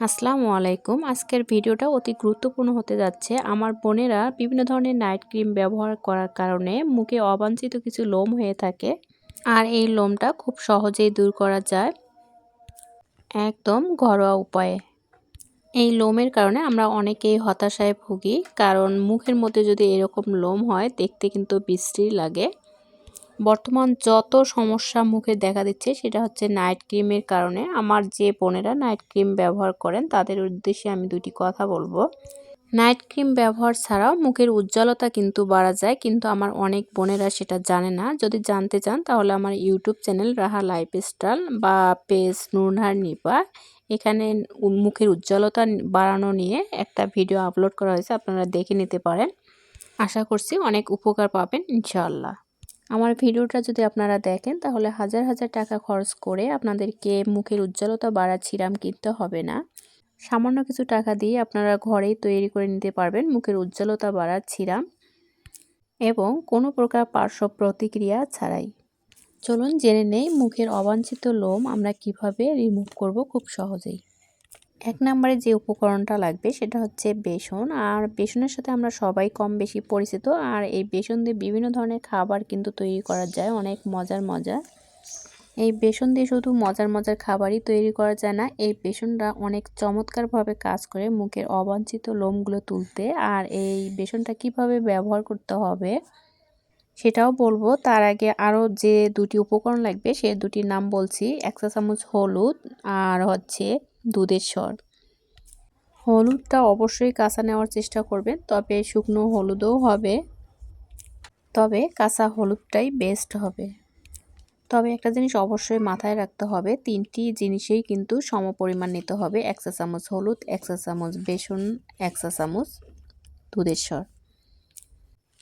আসসালামু আলাইকুম। আজকের ভিডিওটা অতি গুরুত্বপূর্ণ হতে যাচ্ছে। আমার বোনেরা বিভিন্ন ধরনের নাইট ক্রিম ব্যবহার করার কারণে মুখে অবাঞ্ছিত কিছু লোম হয়ে থাকে আর এই লোমটা খুব সহজেই দূর করা যায় একদম ঘরোয়া উপায়ে। এই লোমের কারণে আমরা অনেকেই হতাশায় ভুগি, কারণ মুখের মধ্যে যদি এরকম লোম হয়, দেখতে কিন্তু বিশ্রী লাগে। বর্তমান যত সমস্যা মুখে দেখা দিচ্ছে, সেটা হচ্ছে নাইট ক্রিমের কারণে। আমার যে বোনেরা নাইট ক্রিম ব্যবহার করেন, তাদের উদ্দেশ্যে আমি দুটি কথা বলব। নাইট ক্রিম ব্যবহার ছাড়াও মুখের উজ্জ্বলতা কিন্তু বাড়া যায়, কিন্তু আমার অনেক বোনেরা সেটা জানে না। যদি জানতে চান, তাহলে আমার YouTube channel Raha lifestyle বা পেজ নুরনহার নিপা এখানে মুখের উজ্জ্বলতা বাড়ানো নিয়ে একটা ভিডিও আপলোড করা হয়েছে, আপনারা দেখে নিতে পারেন। আশা করছি অনেক উপকার পাবেন, ইনশাআল্লাহ। আমার ভিডিওটা যদি আপনারা দেখেন, তাহলে হাজার হাজার টাকা খরচ করে আপনাদেরকে মুখের উজ্জ্বলতা বাড়ার ছিরাম কিনতে হবে না। সামান্য কিছু টাকা দিয়ে আপনারা ঘরেই তৈরি করে নিতে পারবেন, মুখের উজ্জ্বলতা বাড়ার ছিরাম এবং কোনো প্রকার পার্শ্ব প্রতিক্রিয়া ছাড়াই। চলুন জেনে নেই মুখের অবাঞ্ছিত লোম আমরা কীভাবে রিমুভ করব খুব সহজেই। এক নম্বরে যে উপকরণটা লাগবে সেটা হচ্ছে বেসন। আর বেসনের সাথে আমরা সবাই কম বেশি পরিচিত। আর এই বেসন দিয়ে বিভিন্ন ধরনের খাবার কিন্তু তৈরি করা যায়। অনেক মজার মজার। এই বেসন দিয়ে শুধু মজার মজার খাবারই তৈরি করা যায় না। এই বেসনটা অনেক চমৎকারভাবে কাজ করে মুখের অবাঞ্ছিত লোমগুলো তুলতে। আর এই বেসনটা কীভাবে ব্যবহার করতে হবে সেটাও বলব। তার আগে আরও যে দুটি উপকরণ লাগবে সে দুটির নাম বলছি। এক চামচ হলুদ। আর হচ্ছে দুধের স্বর হলুদটা অবশ্যই কাঁচা নেওয়ার চেষ্টা করবেন, তবে শুকনো হলুদও হবে। তবে কাঁচা হলুদটাই বেস্ট হবে। তবে একটা জিনিস অবশ্যই মাথায় রাখতে হবে, তিনটি জিনিসেই কিন্তু সম পরিমাণ নিতে হবে। এক চা চামচ হলুদ, এক চা চামচ বেসন, এক চা চামচ দুধের স্বর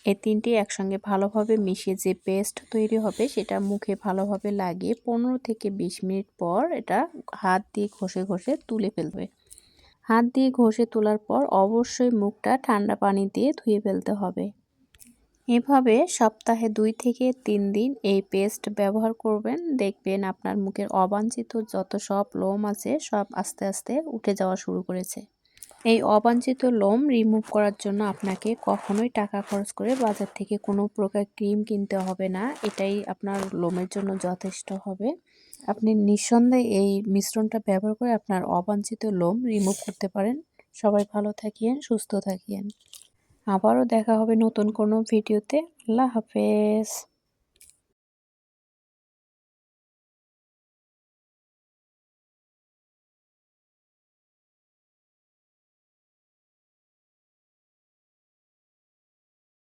এই তিনটি একসঙ্গে ভালোভাবে মিশিয়ে যে পেস্ট তৈরি হবে সেটা মুখে ভালোভাবে লাগিয়ে পনেরো থেকে বিশ মিনিট পর এটা হাত দিয়ে ঘষে ঘষে তুলে ফেলবে। হাত দিয়ে ঘষে তোলার পর অবশ্যই মুখটা ঠান্ডা পানি দিয়ে ধুয়ে ফেলতে হবে। এভাবে সপ্তাহে দুই থেকে তিন দিন এই পেস্ট ব্যবহার করবেন। দেখবেন আপনার মুখের অবাঞ্ছিত যত সব লোম আছে সব আস্তে আস্তে উঠে যাওয়া শুরু করেছে। এই অবাঞ্ছিত লোম রিমুভ করার জন্য আপনাকে কখনোই টাকা খরচ করে বাজার থেকে কোনো প্রকার ক্রিম কিনতে হবে না। এটাই আপনার লোমের জন্য যথেষ্ট হবে। আপনি নিঃসন্দেহে এই মিশ্রণটা ব্যবহার করে আপনার অবাঞ্ছিত লোম রিমুভ করতে পারেন। সবাই ভালো থাকিয়েন সুস্থ থাকিয়েন আবারও দেখা হবে নতুন কোনো ভিডিওতে। আল্লাহ হাফেজ।